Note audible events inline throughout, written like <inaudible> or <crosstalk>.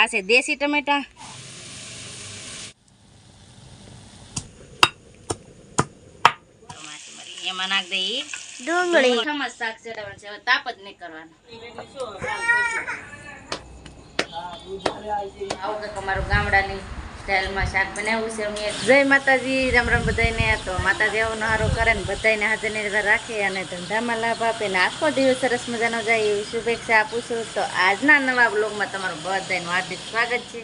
આ છે દેશી ટમેટા. એમાં નાખ દઈ ડુંગળી. ખમસ શાક ચડાવવાનું છે. હવે તાપ જ નહીં કરવાનો. આવું કંઈક અમારું ગામડાની સ્ટાઇલમાં શાક બનાવ્યું છે અમે. જય માતાજી, રામ રામ બધાને. તો માતાજી આવો નહારો કરે ને બધાને હાજર રાખે અને ધંધામાં લાભ આપે ને આખો દિવસ સરસ મજાનો જાય એવી શુભેચ્છા આપું છું. તો આજના નવા બ્લોગમાં તમારું બધાનું હાર્દિક સ્વાગત છે.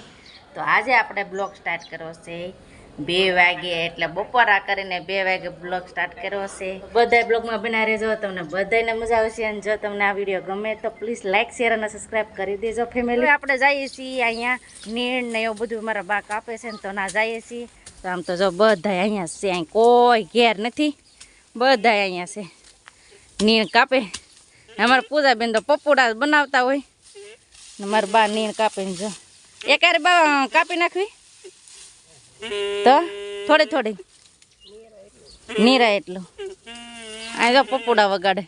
તો આજે આપણે બ્લોગ સ્ટાર્ટ કરવો છે. બે વાગે એટલે બપોરા કરીને બે વાગે બ્લોગ સ્ટાર્ટ કર્યો છે બધા બ્લોગમાં બના રહેજો તમને બધાને મજા આવશે અને જો તમને આ વીડિયો ગમે તો પ્લીઝ લાઇક શેર અને સબસ્ક્રાઈબ કરી દેજો ફેમિલી આપણે જઈએ છીએ અહીંયા નીણ ને એવું બધું મારા બા કાપે છે ને તો ના જઈએ છીએ. તો આમ તો જો બધા અહીંયા છે અહીં કોઈ ઘેર નથી. બધા અહીંયા છે. નીણ કાપે. અમારા પૂજાબેન તો પપોડા બનાવતા હોય. મારા બા નીણ કાપીને જો. એક બા કાપી નાખવી. તો થોડી થોડી. નીરા એટલું. આ જો પપોડા વગાડે.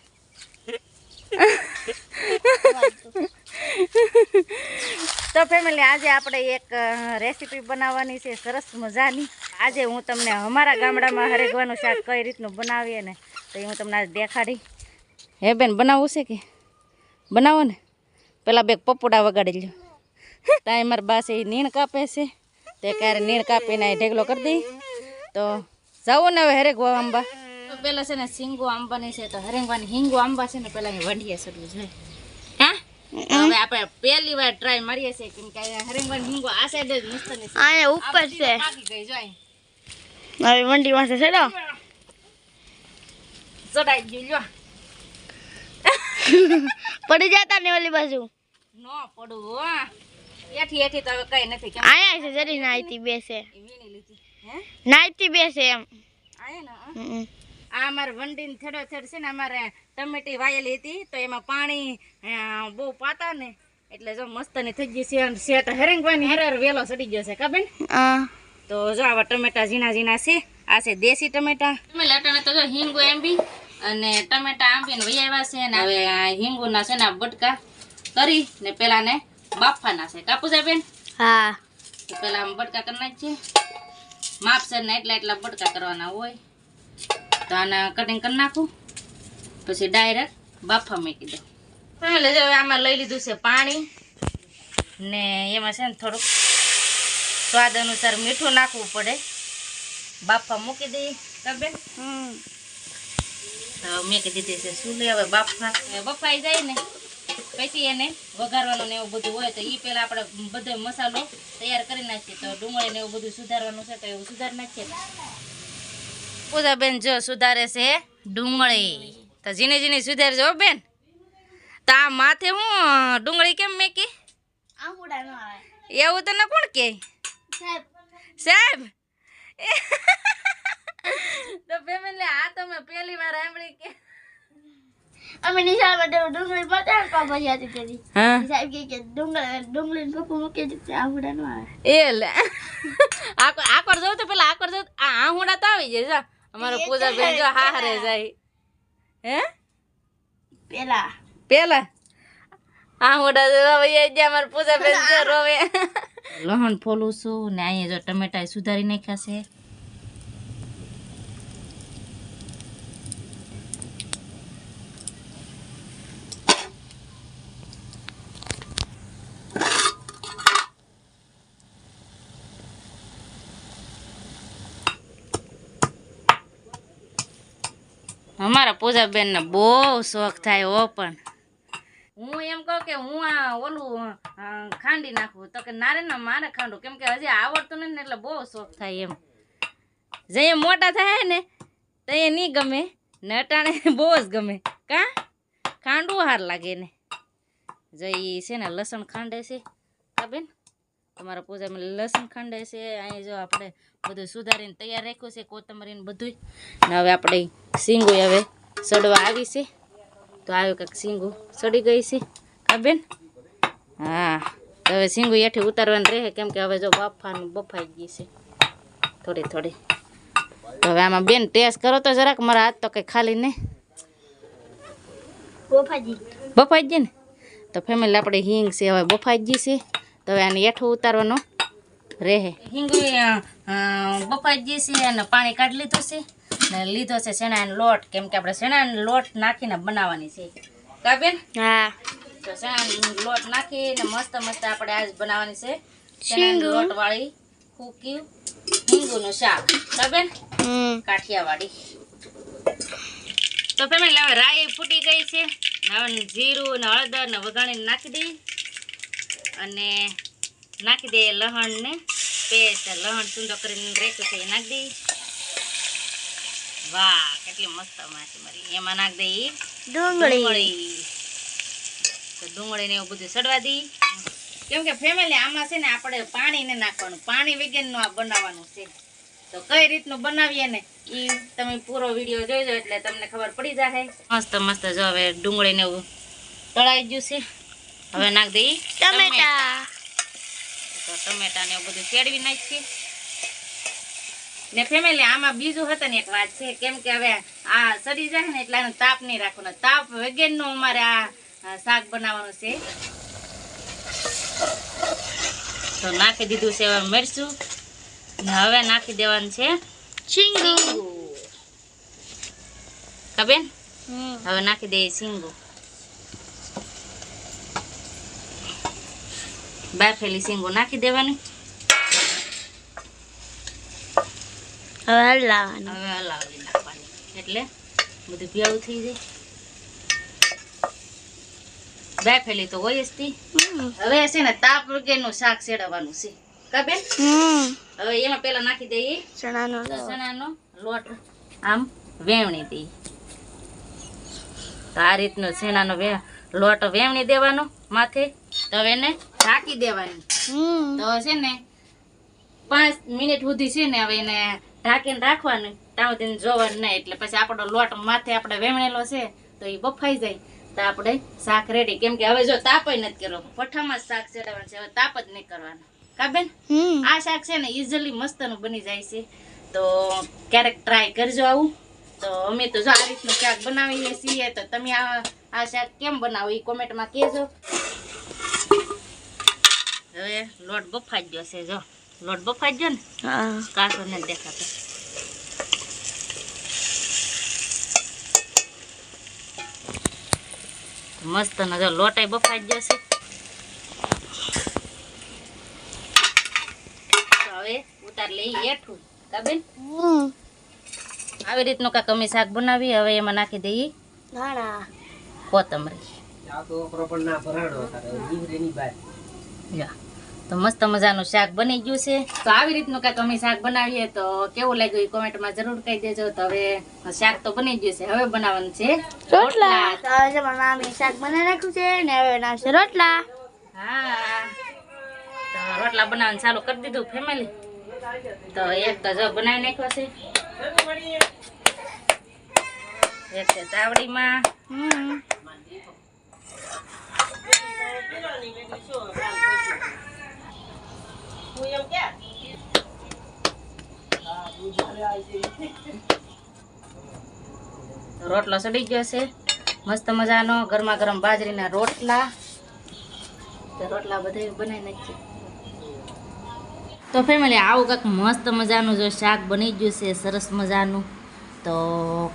તો ફેમિલી આજે આપણે એક રેસીપી બનાવવાની છે. સરસ મજાની. આજે હું તમને અમારા ગામડામાં હરેગવાનું શાક કઈ રીતનું બનાવીએ ને, તો એ હું તમને આજે દેખાડી. હે બેન, બનાવવું છે કે? બનાવો ને. પેલા બે પપોડા વગાડી લ્યો. ટાઈમર મારા એ નીણ કાપે છે. તે ક્યારે નીણ કાપીને ઢેગલો કરી દઈ. તો જવું ને હવે હરેગવા આંબા. તો પેલા છે ને સિંગો આંબાની છે તો હરેંગવાની હિંગો આંબા છે ને પેલા અહીં વંઢીએ ચડવું જોઈએ હા? હવે આપણે પહેલી વાર ટ્રાય મારીએ છીએ કેમ કે હરેંગવાની હિંગો આ સાઈડ જ મસ્ત અહીંયા ઉપર છે. પાકી ગઈ જો હવે પાસે છે ને ચડાઈ ગયું લ્યો. પડી જતા ને ઓલી બાજુ. ન પડું હો. એઠી એઠી તો હવે કઈ નથી આયા છે જરી નાઈતી બેસે વીણી લીધી. હે? નાઈતી બેસે એમ. આયા ને આ અમારે વંડીને થેડો થેડ છે ને અમારે ટમેટી વાયેલી હતી તો એમાં પાણી બહુ પાતા ને એટલે જો મસ્તની થઈ ગઈ છે અને શેટ હેરેંગવાની હરેર વેલો સડી ગયો છે કાબેન તો જો આવા ટમેટા ઝીણા ઝીણા છે આ છે દેશી ટમેટા. તમે લટાણે તો જો હિંગુ એમ્બી અને ટમેટા આંબીને વૈયા છે ને હવે આ હિંગુના છે ને આ બટકા કરી ને પેલા ને બાફવાના છે. કાપુ છે બેન? હા. તો પેલા આમ બટકા કરી નાખીએ માપસર ને એટલા એટલા બટકા કરવાના હોય. તો આના કટિંગ કરી નાખું. પછી ડાયરેક્ટ બાફા મૂકી દઉં. એટલે જો હવે આમાં લઈ લીધું છે પાણી. ને એમાં છે ને થોડુંક સ્વાદ અનુસાર મીઠું નાખવું પડે. બાફા મૂકી દઈએ. બેન? હમ. તો કીધી દીધી છે શું લે હવે બાફા બફાઈ જાય ને. પછી એને વઘારવાનું ને એવું બધું હોય તો એ પહેલાં આપણે બધો મસાલો તૈયાર કરી નાખીએ. તો ડુંગળી ને એવું બધું સુધારવાનું છે તો એવું સુધારી નાખીએ. પૂજાબેન જો સુધારે છે ડુંગળી. તો ઝીણી ઝીણી સુધારજો હો બેન. તો આ માથે હું ડુંગળી કેમ મેકી? એવું તને કોણ કે? સાહેબ. સાહેબ? <laughs> તો ફેમિલી આ તમે પહેલી વાર સાંભળી કે? અમે નિશાળ માટે ડુંગળી આવે આકર તો પેલા આકર જોઉં આ આહુડા તો આવી જાય જા અમારો પૂજા બેન જો હારે જાય હે પેલા પેલા આહુડા જો હવે એ જે પૂજા બેન જો રોવે લહણ ફોલું છું ને અહીંયા જો ટમેટા સુધારી નાખ્યા છે અમારા પૂજાબેન ને બહુ શોખ થાય હો પણ. હું એમ કહું કે હું આ ઓલું ખાંડી નાખું. તો કે નારે ના, મારે ખાંડું. કેમ કે હજી આવડતું નથી ને એટલે બહુ શોખ થાય એમ. જે મોટા થાય ને, તો એ નહીં ગમે. ને અટાણે <laughs> બહુ જ ગમે. કા? ખાંડું હાર લાગે ને. જો છે ને, લસણ ખાંડે છે. કા બેન? તમારા પૂજામાં લસણ ખાંડે છે અહીં જો આપણે બધું સુધારીને તૈયાર રાખ્યું છે કોથમરીને બધું ને હવે આપણે સિંગું હવે સડવા આવી છે. તો આવ્યું કંઈક સિંગું સડી ગઈ છે. કાબેન હા તો હવે સિંગું એઠી ઉતારવાનું રહે કેમ કે હવે જો બફાનું બફાઈ ગઈ છે. થોડી થોડી. તો હવે આમાં બેન ટેસ્ટ કરો તો જરાક મારા હાથ તો કંઈ ખાલી ને બફાઈ જઈએ ને? તો ફેમિલી આપણે હિંગ છે હવે બફાઈ ગઈ છે. તો હવે આને હેઠું ઉતારવાનું રહે. હિંગવી બફાઈ ગઈ છે અને પાણી કાઢી લીધું છે. ને લીધો છે શેણાનો લોટ કેમ કે આપણે શેણાનો લોટ નાખીને બનાવવાની છે. કાબેન હા. તો શેણાનો લોટ નાખીને મસ્ત મસ્ત આપણે આજ બનાવવાની છે. શેણાનો લોટ વાળી કુકી હિંગુનું શાક. કા હમ. કાઠિયાવાડી. તો ફેમિલી હવે રાઈ ફૂટી ગઈ છે. હવે જીરું ને હળદર ને વઘાણીને નાખી દઈ અને નાખી દઈએ લહણને. પેસ્ટ લહણ સુંદર કરીને રેખ્યું છે એ નાખી દઈ વાહ કેટલી મસ્ત માછી મારી. એમાં નાખી દઈ ડુંગળી. તો ડુંગળી એવું બધું સડવા દઈ કેમ કે ફેમિલી આમાં છે ને આપણે પાણી ને નાખવાનું. પાણી વગરનું આ બનાવવાનું છે. તો કઈ રીતનું બનાવીએ ને એ તમે પૂરો વીડિયો જોઈજો એટલે તમને ખબર પડી જશે મસ્ત મસ્ત જો હવે ડુંગળીને એવું તળાઈ ગયું છે. હવે નાખ દઈ. ટમેટા. તો ટમેટા ને એવું બધું ચેડવી નાખીએ. ને ફેમિલી આમાં બીજું હતું ને એક વાત છે કેમ કે હવે આ સડી જાય ને એટલે તાપ નહીં રાખવાનો. તાપ વગરનું અમારે આ શાક બનાવવાનું છે. તો નાખી દીધું છે હવે મરચું. ને હવે નાખી દેવાનું છે શીંગું. કબેન હવે નાખી દઈએ સિંગુ બાફેલી સિંગો નાખી દેવાની. હવે હલાવવાનું. હવે હલાવી નાખવાની. એટલે બધું ભેળું થઈ જાય. બાફેલી તો હોય જ તી. હવે છે ને તાપ વગરનું શાક સેડવાનું છે. કાબેન હવે એમાં પેલા નાખી દઈએ. ચણાનો લોટ. ચણાનો લોટ આમ વેવણી દઈએ. તો આ રીતનો છેનાનો લોટ વેવણી દેવાનો માથે. તો એને ઢાંકી દેવાની. તો છે ને પાંચ મિનિટ સુધી છે ને હવે એને ઢાંકીને રાખવાનું. ત્યાં સુધી જોવાનું નહીં એટલે પછી આપણો લોટ માથે આપણે વેમણેલો છે તો એ બફાઈ જાય. તો આપણે શાક રેડી કેમ કે હવે જો તાપ જ નથી કરવો. પઠામાં જ શાક ચડાવવાનું છે હવે તાપ જ નહીં કરવાનો. કાબેન આ શાક છે ને ઇઝીલી મસ્તનું બની જાય છે. તો ક્યારેક ટ્રાય કરજો આવું. તો અમે તો જો આ રીતનું શાક બનાવીએ છીએ તો તમે આ આ શાક કેમ બનાવો? એ કોમેન્ટમાં કહેજો. હવે લોટ બફાઈ ગયો છે જો. લોટ બફાઈ ગયો ને હા. કાસો ને દેખાતો. મસ્ત ને જો લોટાઈ બફાઈ ગયો છે. હવે ઉતાર લઈ હેઠું. કાબેન આવી રીતનું કાંક અમે શાક બનાવી હવે એમાં નાખી દઈએ. કોથમરી. તો મસ્ત મજાનું શાક બની ગયું છે. તો આવી રીતનું કાંઈક અમે શાક બનાવીએ તો કેવું લાગ્યું એ કોમેન્ટમાં જરૂર કહી દેજો. તો હવે શાક તો બની ગયું છે. હવે બનાવવાનું છે રોટલા. તો હવે મામી શાક બનાવી નાખ્યું છે ને હવે બનાવશે રોટલા. હા. તો રોટલા બનાવવાનું ચાલુ કરી દીધું ફેમિલી તો એક તો જો બનાવી નાખ્યો છે. એક છે ચાવડીમાં હમ. રોટલો સડી ગયો છે. મસ્ત મજાનો ગરમા ગરમ બાજરીના રોટલા. રોટલા બધા બનાવી નાખીએ. તો ફેમિલી આવું કંઈક મસ્ત મજાનું જો શાક બની ગયું છે, સરસ મજાનું. તો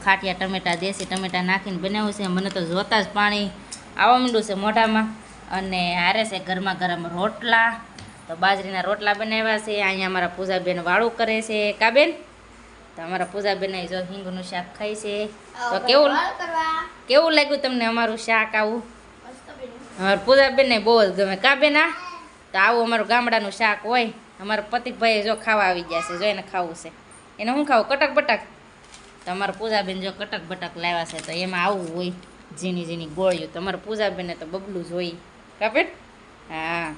ખાટિયા ટમેટા, દેશી ટમેટા નાખીને બનાવ્યું છે. મને તો જોતાં જ પાણી આવવા માંડ્યું છે મોઢામાં. અને હારે છે ગરમા ગરમ રોટલા. તો બાજરીના રોટલા બનાવ્યા છે. અહીંયા અમારા પૂજાબેન વાળું કરે છે. કાબેન તો અમારા પૂજાબેન જો હિંગનું શાક ખાય છે. તો કેવું કેવું લાગ્યું તમને અમારું શાક આવું? અમારા પૂજાબેનને બહુ જ ગમે. કાબેન આ? તો આવું અમારું ગામડાનું શાક હોય. અમારા પતિકભાઈ જો ખાવા આવી ગયા છે. જો એને ખાવું છે. એને શું ખાવું? કટક બટક? તો અમારા પૂજાબેન જો કટક બટક લાવ્યા છે. તો એમાં આવું હોય ઝીણી ઝીણી ગોળીઓ. તમારા પૂજાબેને તો બબલું જ હોય. કાપેટ હા.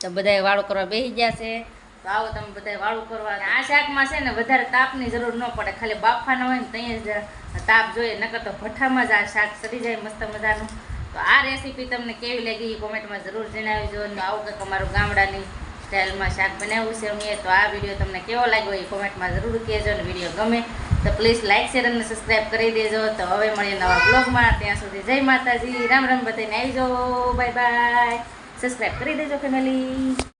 તો બધાય વાળું કરવા બેસી ગયા છે. તો આવો તમે બધાય વાળું કરવા. આ શાકમાં છે ને વધારે તાપની જરૂર ન પડે. ખાલી બાફાનો હોય ને ત્યાં જ તાપ જોઈએ. નકર તો ભઠ્ઠામાં જ આ શાક સડી જાય મસ્ત મજાનું. તો આ રેસીપી તમને કેવી લાગી એ કોમેન્ટમાં જરૂર જણાવજો. અને આવું કંઈક અમારું ગામડાની સ્ટાઇલમાં શાક બનાવ્યું છે અમે તો આ વીડિયો તમને કેવો લાગ્યો એ કોમેન્ટમાં જરૂર કહેજો અને વીડિયો ગમે. તો પ્લીઝ લાઇક શેર અને સબસ્ક્રાઈબ કરી દેજો. તો હવે મળીએ નવા બ્લોગમાં ત્યાં સુધી જય માતાજી. રામ રામ બધાને આવી જાઓ બાય બાય સબસ્ક્રાઈબ કરી દેજો ફેમિલી